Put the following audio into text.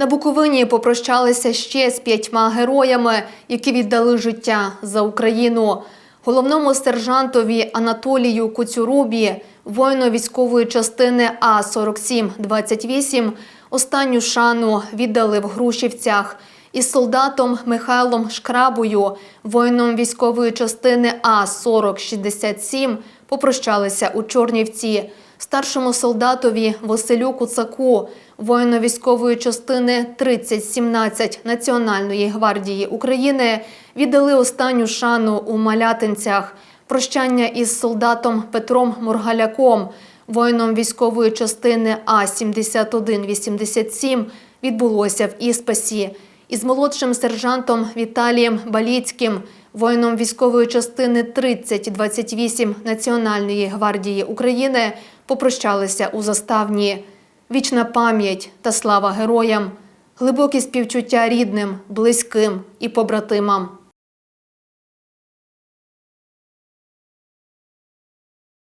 На Буковині попрощалися ще з п'ятьма героями, які віддали життя за Україну. Головному сержантові Анатолію Куцюрубі, воїну військової частини А 4728 останню шану віддали в Грушівцях. Із солдатом Михайлом Шкрабою, воїном військової частини А 4067 попрощалися у Чорнівці. Старшому солдатові Василю Куцаку, воїну військової частини 3017 Національної гвардії України, віддали останню шану у Малятинцях. Прощання із солдатом Петром Моргаляком, воїном військової частини А 7187 відбулося в Іспасі. Із молодшим сержантом Віталієм Баліцьким, воїном військової частини 3028 Національної гвардії України, попрощалися у заставні. Вічна пам'ять та слава героям, глибокі співчуття рідним, близьким і побратимам.